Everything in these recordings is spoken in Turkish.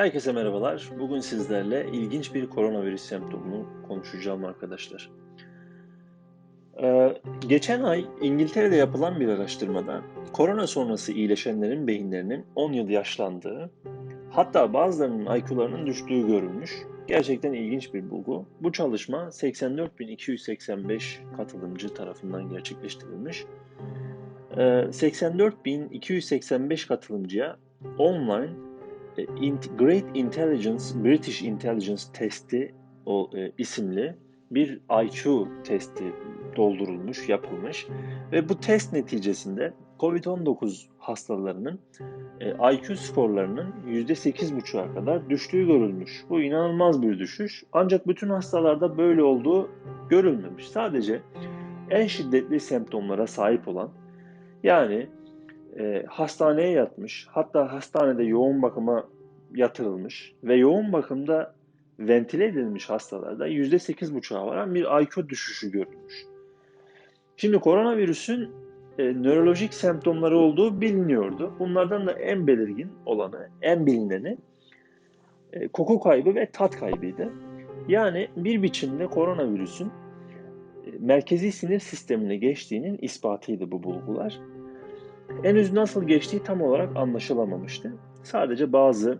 Herkese merhabalar. Bugün sizlerle ilginç bir koronavirüs semptomunu konuşacağım arkadaşlar. Ee, geçen ay İngiltere'de yapılan bir araştırmada korona sonrası iyileşenlerin beyinlerinin 10 yıl yaşlandığı, hatta bazılarının IQ'larının düştüğü görülmüş. Gerçekten ilginç bir bulgu. Bu çalışma 84.285 katılımcı tarafından gerçekleştirilmiş. Ee, 84.285 katılımcıya online Great Intelligence, British Intelligence testi o e, isimli bir IQ testi doldurulmuş, yapılmış ve bu test neticesinde COVID-19 hastalarının e, IQ skorlarının %8,5'a kadar düştüğü görülmüş. Bu inanılmaz bir düşüş. Ancak bütün hastalarda böyle olduğu görülmemiş. Sadece en şiddetli semptomlara sahip olan yani e, hastaneye yatmış, hatta hastanede yoğun bakıma yatırılmış ve yoğun bakımda ventile edilmiş hastalarda %8,5'a varan bir IQ düşüşü görülmüş. Şimdi koronavirüsün e, nörolojik semptomları olduğu biliniyordu. Bunlardan da en belirgin olanı, en bilineni e, koku kaybı ve tat kaybıydı. Yani bir biçimde koronavirüsün e, merkezi sinir sistemine geçtiğinin ispatıydı bu bulgular. Henüz nasıl geçtiği tam olarak anlaşılamamıştı. Sadece bazı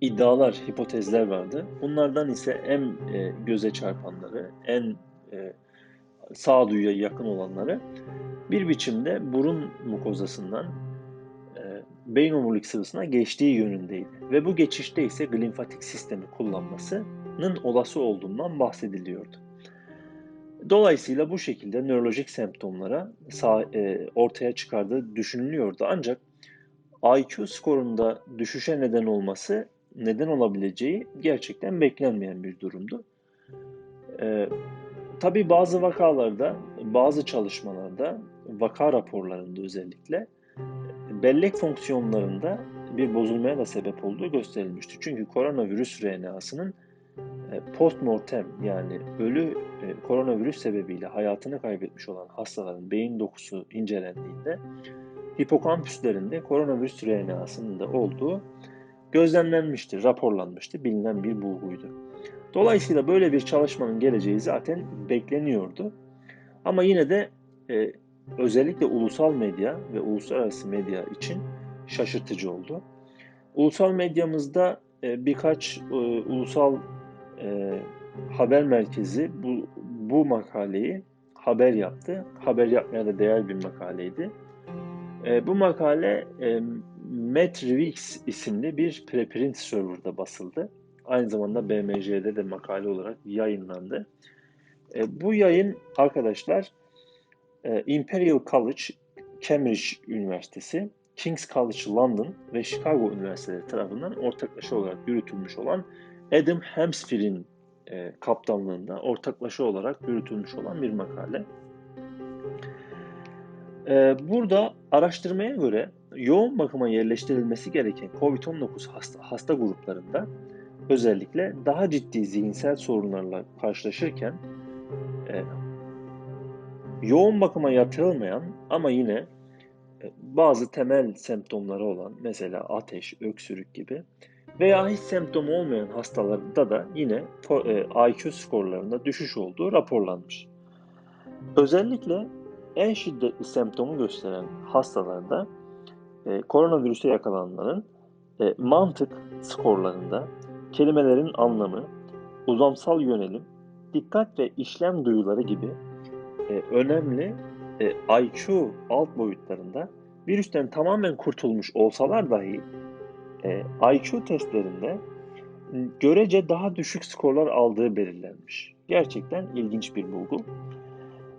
iddialar, hipotezler vardı. Bunlardan ise en e, göze çarpanları, en e, sağduyuya yakın olanları bir biçimde burun mukozasından e, beyin omurilik sıvısına geçtiği yönündeydi. Ve bu geçişte ise glimfatik sistemi kullanmasının olası olduğundan bahsediliyordu. Dolayısıyla bu şekilde nörolojik semptomlara sağ, e, ortaya çıkardığı düşünülüyordu. Ancak IQ skorunda düşüşe neden olması, neden olabileceği gerçekten beklenmeyen bir durumdu. E, tabii bazı vakalarda, bazı çalışmalarda, vaka raporlarında özellikle bellek fonksiyonlarında bir bozulmaya da sebep olduğu gösterilmişti. Çünkü koronavirüs RNA'sının postmortem yani ölü e, koronavirüs sebebiyle hayatını kaybetmiş olan hastaların beyin dokusu incelendiğinde hipokampüslerinde koronavirüs RNA'sının da olduğu gözlemlenmişti, raporlanmıştı, bilinen bir bulguydu. Dolayısıyla böyle bir çalışmanın geleceği zaten bekleniyordu. Ama yine de e, özellikle ulusal medya ve uluslararası medya için şaşırtıcı oldu. Ulusal medyamızda e, birkaç e, ulusal e, haber merkezi bu, bu makaleyi haber yaptı. Haber yapmaya da değer bir makaleydi. E, bu makale e, MedRevix isimli bir preprint serverda basıldı. Aynı zamanda BMJ'de de makale olarak yayınlandı. E, bu yayın arkadaşlar e, Imperial College, Cambridge Üniversitesi, King's College London ve Chicago Üniversiteleri tarafından ortaklaşa olarak yürütülmüş olan Adam Hemsfield'in e, kaptanlığında ortaklaşa olarak yürütülmüş olan bir makale. E, burada araştırmaya göre yoğun bakıma yerleştirilmesi gereken COVID-19 hasta, hasta gruplarında özellikle daha ciddi zihinsel sorunlarla karşılaşırken e, yoğun bakıma yatırılmayan ama yine e, bazı temel semptomları olan mesela ateş, öksürük gibi veya hiç semptom olmayan hastalarda da yine e, IQ skorlarında düşüş olduğu raporlanmış. Özellikle en şiddetli semptomu gösteren hastalarda e, koronavirüse yakalananların e, mantık skorlarında kelimelerin anlamı, uzamsal yönelim, dikkat ve işlem duyuları gibi önemli IQ alt boyutlarında virüsten tamamen kurtulmuş olsalar dahi e, IQ testlerinde görece daha düşük skorlar aldığı belirlenmiş. Gerçekten ilginç bir bulgu.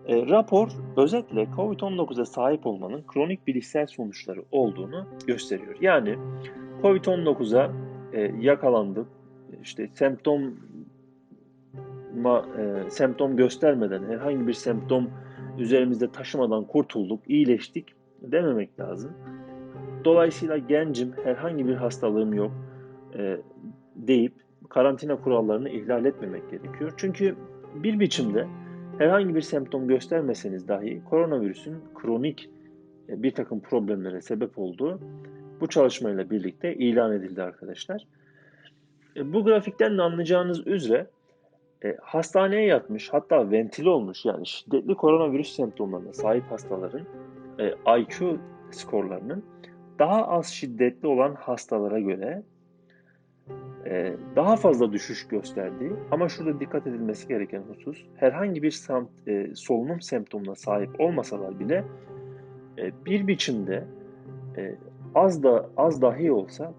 E, rapor özetle COVID-19'a sahip olmanın kronik bilişsel sonuçları olduğunu gösteriyor. Yani COVID-19'a e, yakalandık, işte semptom e, semptom göstermeden, herhangi bir semptom üzerimizde taşımadan kurtulduk, iyileştik dememek lazım. Dolayısıyla gencim, herhangi bir hastalığım yok e, deyip karantina kurallarını ihlal etmemek gerekiyor. Çünkü bir biçimde herhangi bir semptom göstermeseniz dahi koronavirüsün kronik e, bir takım problemlere sebep olduğu bu çalışmayla birlikte ilan edildi arkadaşlar. E, bu grafikten de anlayacağınız üzere e, hastaneye yatmış hatta ventile olmuş yani şiddetli koronavirüs semptomlarına sahip hastaların e, IQ skorlarının daha az şiddetli olan hastalara göre e, daha fazla düşüş gösterdiği ama şurada dikkat edilmesi gereken husus herhangi bir sam, e, solunum semptomuna sahip olmasalar bile e, bir biçimde e, az da az dahi olsa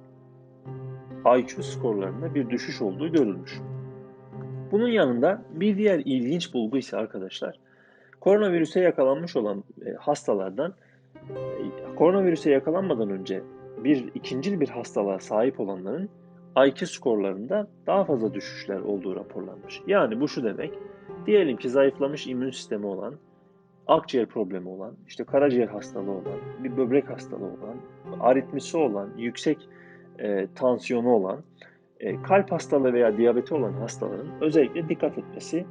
IQ skorlarında bir düşüş olduğu görülmüş. Bunun yanında bir diğer ilginç bulgu ise arkadaşlar koronavirüse yakalanmış olan e, hastalardan koronavirüse yakalanmadan önce bir ikinci bir hastalığa sahip olanların IQ skorlarında daha fazla düşüşler olduğu raporlanmış. Yani bu şu demek, diyelim ki zayıflamış immün sistemi olan, akciğer problemi olan, işte karaciğer hastalığı olan, bir böbrek hastalığı olan, aritmisi olan, yüksek e, tansiyonu olan, e, kalp hastalığı veya diyabeti olan hastaların özellikle dikkat etmesi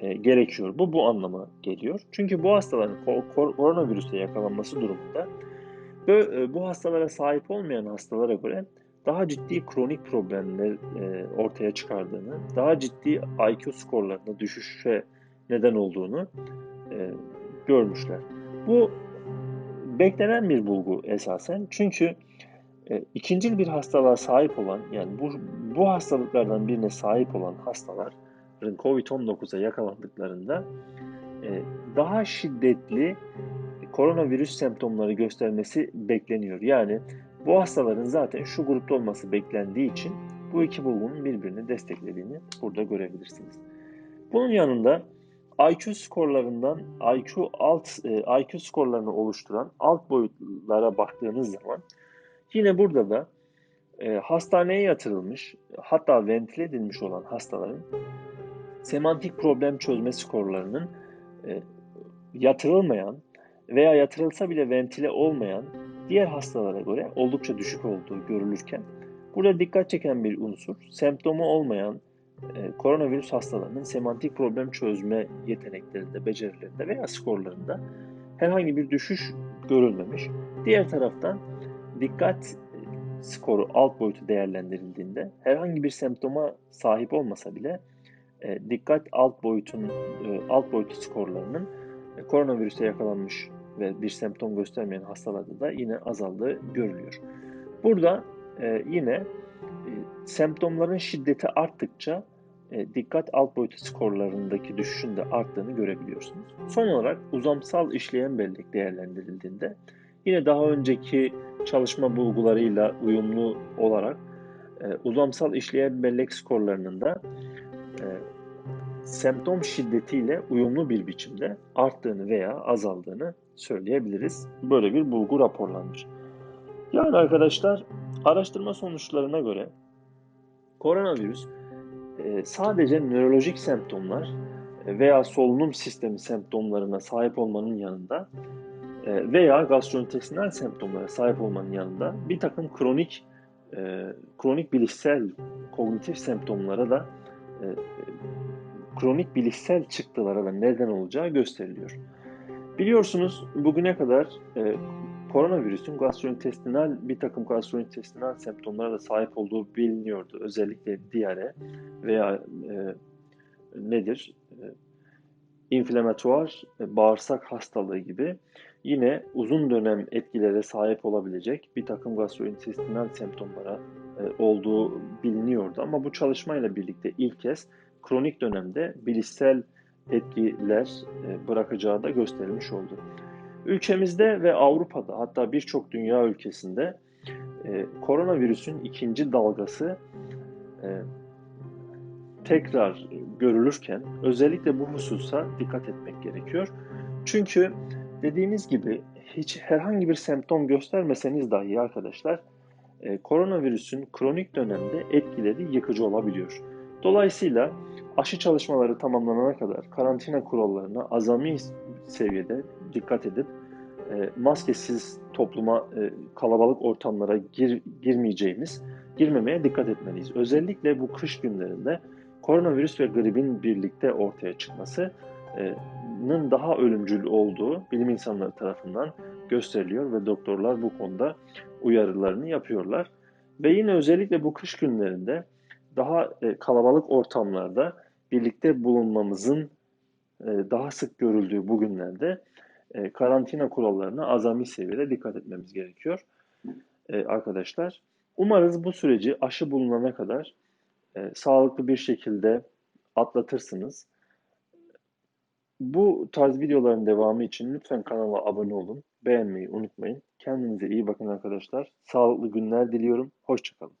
e, gerekiyor. Bu bu anlama geliyor. Çünkü bu hastaların kor- koronavirüse yakalanması durumunda bu, e, bu hastalara sahip olmayan hastalara göre daha ciddi kronik problemler e, ortaya çıkardığını, daha ciddi IQ skorlarında düşüşe neden olduğunu e, görmüşler. Bu beklenen bir bulgu esasen. Çünkü e, ikincil bir hastalığa sahip olan, yani bu, bu hastalıklardan birine sahip olan hastaların COVID-19'a yakalandıklarında e, daha şiddetli koronavirüs semptomları göstermesi bekleniyor. Yani bu hastaların zaten şu grupta olması beklendiği için bu iki bulgunun birbirini desteklediğini burada görebilirsiniz. Bunun yanında IQ skorlarından IQ alt e, IQ skorlarını oluşturan alt boyutlara baktığınız zaman yine burada da e, hastaneye yatırılmış hatta ventile edilmiş olan hastaların semantik problem çözme skorlarının e, yatırılmayan veya yatırılsa bile ventile olmayan diğer hastalara göre oldukça düşük olduğu görülürken burada dikkat çeken bir unsur semptomu olmayan e, koronavirüs hastalarının semantik problem çözme yeteneklerinde, becerilerinde veya skorlarında herhangi bir düşüş görülmemiş. Diğer taraftan dikkat e, skoru alt boyutu değerlendirildiğinde herhangi bir semptoma sahip olmasa bile e, dikkat alt boyutun e, alt boyutu skorlarının e, koronavirüse yakalanmış ve bir semptom göstermeyen hastalarda da yine azaldığı görülüyor. Burada e, yine semptomların şiddeti arttıkça dikkat alt boyutu skorlarındaki düşüşün de arttığını görebiliyorsunuz. Son olarak uzamsal işleyen bellek değerlendirildiğinde yine daha önceki çalışma bulgularıyla uyumlu olarak uzamsal işleyen bellek skorlarının da e, semptom şiddetiyle uyumlu bir biçimde arttığını veya azaldığını söyleyebiliriz. Böyle bir bulgu raporlanmış. Yani arkadaşlar araştırma sonuçlarına göre koronavirüs e, sadece nörolojik semptomlar e, veya solunum sistemi semptomlarına sahip olmanın yanında e, veya gastrointestinal semptomlara sahip olmanın yanında bir takım kronik kronik bilişsel kognitif semptomlara da kronik bilişsel çıktılara da neden olacağı gösteriliyor. Biliyorsunuz bugüne kadar e, koronavirüsün gastrointestinal bir takım gastrointestinal semptomlara da sahip olduğu biliniyordu. Özellikle diyare veya e, nedir? İnflamatuar e, bağırsak hastalığı gibi yine uzun dönem etkilere sahip olabilecek bir takım gastrointestinal semptomlara e, olduğu biliniyordu. Ama bu çalışmayla birlikte ilk kez kronik dönemde bilişsel etkiler e, bırakacağı da gösterilmiş oldu. Ülkemizde ve Avrupa'da hatta birçok dünya ülkesinde koronavirüsün ikinci dalgası tekrar görülürken özellikle bu hususa dikkat etmek gerekiyor. Çünkü dediğimiz gibi hiç herhangi bir semptom göstermeseniz dahi arkadaşlar e, koronavirüsün kronik dönemde etkileri yıkıcı olabiliyor. Dolayısıyla aşı çalışmaları tamamlanana kadar karantina kurallarına azami seviyede dikkat edip e, maskesiz topluma, e, kalabalık ortamlara gir, girmeyeceğimiz, girmemeye dikkat etmeliyiz. Özellikle bu kış günlerinde koronavirüs ve gripin birlikte ortaya çıkmasının daha ölümcül olduğu bilim insanları tarafından gösteriliyor ve doktorlar bu konuda uyarılarını yapıyorlar. Ve yine özellikle bu kış günlerinde daha e, kalabalık ortamlarda birlikte bulunmamızın e, daha sık görüldüğü bu günlerde e, karantina kurallarına azami seviyede dikkat etmemiz gerekiyor arkadaşlar. Umarız bu süreci aşı bulunana kadar sağlıklı bir şekilde atlatırsınız. Bu tarz videoların devamı için lütfen kanala abone olun. Beğenmeyi unutmayın. Kendinize iyi bakın arkadaşlar. Sağlıklı günler diliyorum. Hoşçakalın.